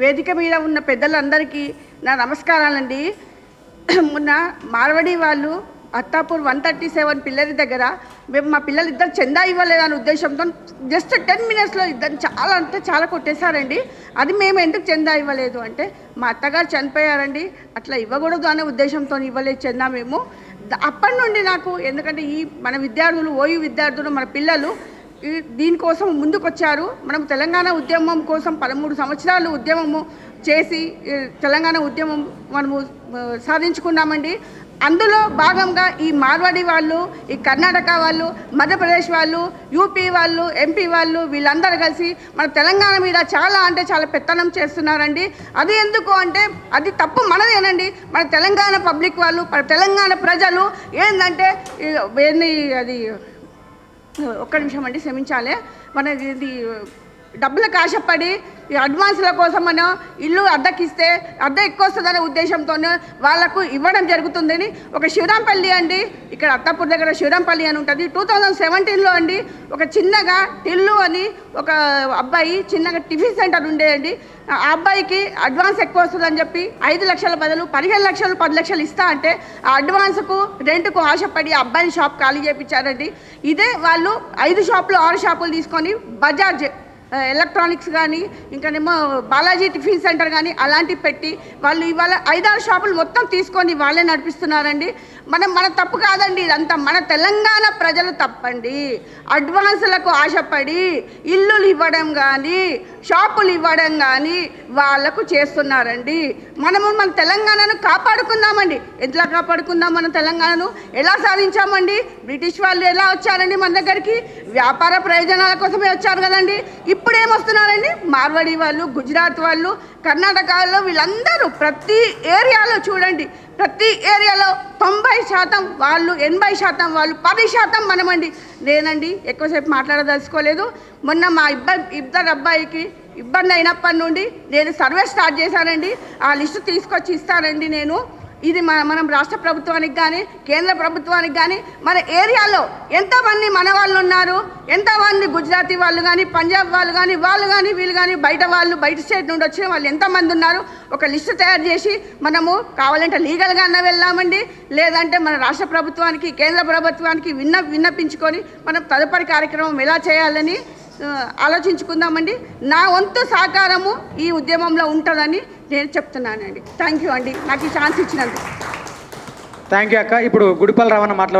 వేదిక మీద ఉన్న పెద్దలందరికీ నా నమస్కారాలండి. మొన్న మార్వడి వాళ్ళు అత్తాపూర్ వన్ థర్టీ సెవెన్ పిల్లల దగ్గర మేము మా పిల్లలు ఇద్దరు చందా ఇవ్వలేదనే ఉద్దేశంతో జస్ట్ టెన్ మినిట్స్లో ఇద్దరు చాలా అంటే చాలా కొట్టేశారండి. అది మేము ఎందుకు చందా ఇవ్వలేదు అంటే మా అత్తగారు చనిపోయారండి. అట్లా ఇవ్వకూడదు అనే ఉద్దేశంతో ఇవ్వలేదు చందా మేము. అప్పటి నుండి నాకు ఎందుకంటే ఈ మన విద్యార్థులు ఓయూ విద్యార్థులు మన పిల్లలు దీనికోసం ముందుకొచ్చారు. మనం తెలంగాణ ఉద్యమం కోసం పదమూడు సంవత్సరాలు ఉద్యమము చేసి తెలంగాణ ఉద్యమం మనము సాధించుకున్నామండి. అందులో భాగంగా ఈ మార్వాడి వాళ్ళు ఈ కర్ణాటక వాళ్ళు మధ్యప్రదేశ్ వాళ్ళు యూపీ వాళ్ళు ఎంపీ వాళ్ళు వీళ్ళందరూ కలిసి మన తెలంగాణ మీద చాలా అంటే చాలా పెత్తనం చేస్తున్నారండి. అది ఎందుకు అంటే అది తప్పు మనదేనండి. మన తెలంగాణ పబ్లిక్ వాళ్ళు మన తెలంగాణ ప్రజలు ఏంటంటే అది ఒక్క నిమిషం అండి క్షమించాలి. మన ఇది డబ్బులకు ఆశపడి ఈ అడ్వాన్స్ల కోసం మనం ఇల్లు అద్దెకిస్తే అద్దె ఎక్కువ వస్తుందనే ఉద్దేశంతో వాళ్ళకు ఇవ్వడం జరుగుతుందని ఒక శివరాంపల్లి అండి ఇక్కడ అత్తాపూర్ దగ్గర శివరాంపల్లి అని ఉంటుంది. టూ థౌజండ్ సెవెంటీన్లో అండి ఒక చిన్నగా టిల్లు అని ఒక అబ్బాయి చిన్నగా టిఫిన్ సెంటర్ ఉండేయండి ఆ అబ్బాయికి అడ్వాన్స్ ఎక్కువ వస్తుందని చెప్పి ఐదు లక్షల బదులు పదిహేను లక్షలు పది లక్షలు ఇస్తా అంటే ఆ అడ్వాన్స్కు రెంట్కు ఆశపడి ఆ అబ్బాయిని షాప్ ఖాళీ చేయించారండి ఇదే వాళ్ళు ఐదు షాపులు ఆరు షాపులు తీసుకొని బజాజ్ ఎలక్ట్రానిక్స్ కానీ ఇంకానేమో బాలాజీ టిఫిన్ సెంటర్ కానీ అలాంటివి పెట్టి వాళ్ళు ఇవాళ ఐదారు షాపులు మొత్తం తీసుకొని వాళ్ళే నడిపిస్తున్నారండి. మనం మన తప్పు కాదండి ఇదంతా. మన తెలంగాణ ప్రజలు తప్పండి. అడ్వాన్సులకు ఆశపడి ఇల్లులు ఇవ్వడం కానీ షాపులు ఇవ్వడం కానీ వాళ్ళకు చేస్తున్నారండి. మనము మన తెలంగాణను కాపాడుకుందామండి. ఎట్లా కాపాడుకుందాం మన తెలంగాణను? ఎలా సాధించామండి? బ్రిటిష్ వాళ్ళు ఎలా వచ్చారండి మన దగ్గరికి? వ్యాపార ప్రయోజనాల కోసమే వచ్చారు కదండి. ఇప్పుడు ఏమొస్తున్నారండి మార్వాడి వాళ్ళు గుజరాత్ వాళ్ళు కర్ణాటకలో వీళ్ళందరూ ప్రతి ఏరియాలో చూడండి. ప్రతి ఏరియాలో తొంభై శాతం వాళ్ళు ఎనభై శాతం వాళ్ళు పది శాతం మనమండి. నేనండి ఎక్కువసేపు మాట్లాడదలుచుకోలేదు. మొన్న మా ఇబ్బంది ఇద్దరు అబ్బాయికి ఇబ్బంది అయినప్పటి నుండి నేను సర్వే స్టార్ట్ చేశానండి. ఆ లిస్టు తీసుకొచ్చి ఇస్తానండి నేను. ఇది మన మనం రాష్ట్ర ప్రభుత్వానికి కానీ కేంద్ర ప్రభుత్వానికి కానీ మన ఏరియాలో ఎంతమంది మన వాళ్ళు ఉన్నారు ఎంతమంది గుజరాతీ వాళ్ళు కానీ పంజాబ్ వాళ్ళు కానీ వాళ్ళు కానీ వీళ్ళు కానీ బయట వాళ్ళు బయట స్టేట్ నుండి వచ్చిన వాళ్ళు ఎంతమంది ఉన్నారు? ఒక లిస్టు తయారు చేసి మనము కావాలంటే లీగల్గా అన్న వెళ్ళామండి లేదంటే మన రాష్ట్ర ప్రభుత్వానికి కేంద్ర ప్రభుత్వానికి విన్న విన్నపించుకొని మనం తదుపరి కార్యక్రమం ఎలా చేయాలని ఆలోచించుకుందామండి. నా వంతు సహకారము ఈ ఉద్యమంలో ఉంటుందని నేను చెప్తున్నానండి. థ్యాంక్ యూ అండి. నాకు ఈ ఛాన్స్ ఇచ్చినందుకు. థ్యాంక్ యూ అక్క. ఇప్పుడు గుడిపల్లి రావణ మాట్లాడు